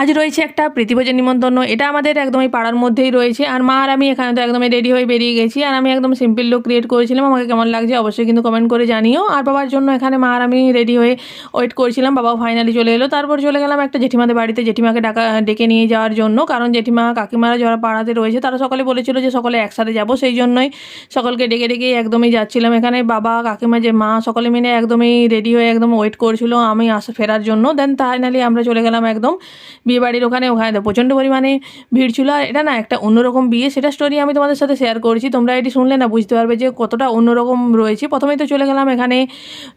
আজ রয়েছে একটা প্রীতিভোজের নিমন্ত্রণ। এটা আমাদের একদমই পাড়ার মধ্যেই রয়েছে। আর মা আর আমি এখানে তো একদমই রেডি হয়ে বেরিয়ে গেছি। আর আমি একদম সিম্পল লুক ক্রিয়েট করেছিলাম। আমাকে কেমন লাগছে অবশ্যই কিন্তু কমেন্ট করে জানিও। আর বাবার জন্য এখানে মা আর আমি রেডি হয়ে ওয়েট করছিলাম। বাবাও ফাইনালি চলে এলো। তারপর চলে গেলাম একটা জেঠিমাদের বাড়িতে জেঠিমাকে ডাকা, ডেকে নিয়ে যাওয়ার জন্য। কারণ জেঠিমা, কাকিমারা যারা পাড়াতে রয়েছে, তারা সকলে বলেছিল যে সকলে একসাথে যাব। সেই জন্যই সকলকে ডেকে ডেকে একদমই যাচ্ছিলাম এখানে। বাবা, কাকিমা, যে মা, সকলে মিলে একদমই রেডি হয়ে একদম ওয়েট করছিল আমি আসা, ফেরার জন্য। দেন ফাইনালি আমরা চলে গেলাম একদম বিয়ে বাড়ির ওখানে ওখানে তো প্রচণ্ড পরিমাণে ভিড় ছিল। আর এটা না একটা অন্যরকম বিয়ে, সেটা স্টোরি আমি তোমাদের সাথে শেয়ার করেছি। তোমরা এটি শুনলে না, বুঝতে পারবে যে কতটা অন্যরকম রয়েছে। প্রথমেই তো চলে গেলাম এখানে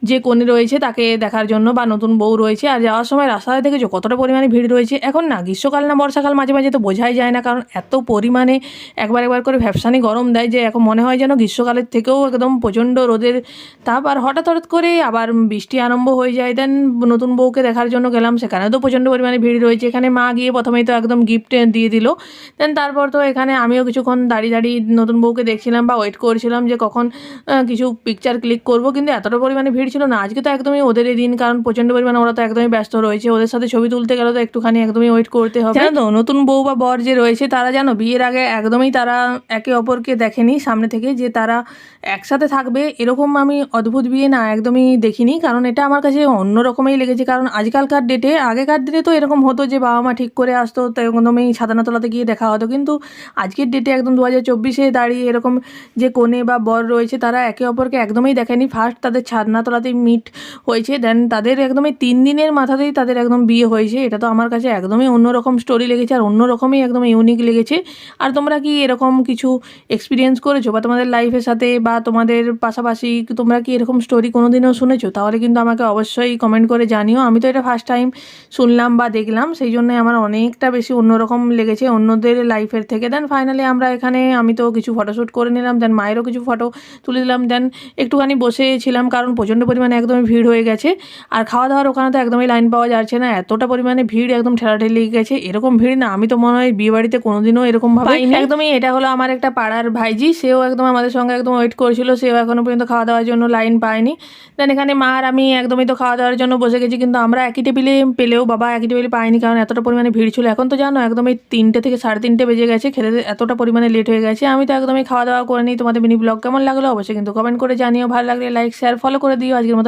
যে কনে রয়েছে, তাকে দেখার জন্য বা নতুন বউ রয়েছে। আর যাওয়ার সময় রাস্তায় দেখেছ কতটা পরিমাণে ভিড় রয়েছে। এখন না, গ্রীষ্মকাল না বর্ষাকাল মাঝে মাঝে তো বোঝাই যায় না, কারণ এত পরিমাণে একবার একবার করে ভ্যাপসানি গরম দেয় যে এখন মনে হয় যেন গ্রীষ্মকালের থেকেও একদম প্রচণ্ড রোদের তাপ। আর হঠাৎ হঠাৎ করে আবার বৃষ্টি আরম্ভ হয়ে যায়। দেন নতুন বউকে দেখার জন্য গেলাম, সেখানেও তো প্রচণ্ড পরিমাণে ভিড় রয়েছে। এখানে মা গিয়ে প্রথমেই তো একদম গিফট দিয়ে দিল। দেন তারপর তো এখানে আমিও কিছুক্ষণ দাঁড়িয়ে দাঁড়িয়ে নতুন বউকে দেখছিলাম বা ওয়েট করছিলাম যে কখন কিছু পিকচার ক্লিক করব। কিন্তু এতটা পরিমাণে ভিড় ছিল না। আজকে তো একদমই ওদেরই দিন, কারণ প্রচণ্ড পরিমাণে ওরা তো একদমই ব্যস্ত রয়েছে। ওদের সাথে ছবি তুলতে গেলে তো একটুখানি একদমই ওয়েট করতে হবে। জানো তো, নতুন বউ বা বর যে রয়েছে, তারা জানো, বিয়ের আগে একদমই তারা একে অপরকে দেখেনি সামনে থেকে যে তারা একসাথে থাকবে। এরকম আমি অদ্ভুত বিয়ে না একদমই দেখিনি। কারণ এটা আমার কাছে অন্য রকমই লেগেছে। কারণ আজকালকার ডেটে আগেকার দিনে তো এরকম হতো যে বাবা মা ঠিক করে আসতো তো একদমই সাধারণতলাতে গিয়ে দেখা হতো। কিন্তু আজকের ডেটে একদম দু হাজার চব্বিশে দাঁড়িয়ে এরকম যে কনে বা বর রয়েছে, তারা একে অপরকে একদমই দেখেনি। ফার্স্ট তাদের ছাদনাতলাতেই মিট হয়েছে দেন তাদের একদমই তিন দিনের মাথাতেই তাদের একদম বিয়ে হয়েছে। এটা তো আমার কাছে একদমই অন্যরকম স্টোরি লেগেছে আর অন্যরকমই একদম ইউনিক লেগেছে। আর তোমরা কি এরকম কিছু এক্সপিরিয়েন্স করেছ বা তোমাদের লাইফের সাথে বা তোমাদের পাশাপাশি তোমরা কি এরকম স্টোরি কোনোদিনও শুনেছো? তাহলে কিন্তু আমাকে অবশ্যই কমেন্ট করে জানিও। আমি তো এটা ফার্স্ট টাইম শুনলাম বা দেখলাম, সেই জন্য আমার অনেকটা বেশি অন্যরকম লেগেছে অন্যদের লাইফের থেকে। দেন ফাইনালি আমরা এখানে আমি তো কিছু ফটোশ্যুট করে নিলাম দেন মায়েরও কিছু ফটো তুলে দিলাম দেন একটুখানি বসেছিলাম কারণ প্রচণ্ড পরিমাণে একদমই ভিড় হয়ে গেছে। আর খাওয়া দাওয়ার ওখানে তো একদমই লাইন পাওয়া যাচ্ছে না এতটা পরিমাণে ভিড় একদম ঠেলাঠেলি গেছে এরকম ভিড় না। আমি তো মনে হয় বিয়ে বাড়িতে কোনোদিনও এরকম ভাবে একদমই এটা হলো আমার একটা পাড়ার ভাইজি সেও একদম আমাদের সঙ্গে একদম ওয়েট করেছিল সেও এখনও পর্যন্ত খাওয়া দাওয়ার জন্য লাইন পায়নি। দেন এখানে মা আর আমি একদমই তো খাওয়া দাওয়ার জন্য বসে গেছি কিন্তু আমরা একই টেবিলে পেলেও বাবা একই টেবিলে পাইনি কারণ এতটা পরিমাণে ভিড় ছিল। এখন তো জানো একদম এই তিনটে থেকে সাড়ে তিনটে বেজে গেছে, খেতে এতটা পরিমাণে লেট হয়ে গেছে। আমি তো একদমই খাওয়া দাওয়া করে নিই। তোমাদের মিনি ব্লগ কেমন লাগল অবশ্যই কিন্তু কমেন্ট করে জানিও। ভালো লাগলে লাইক শেয়ার ফলো করে দিও। আজকের মতো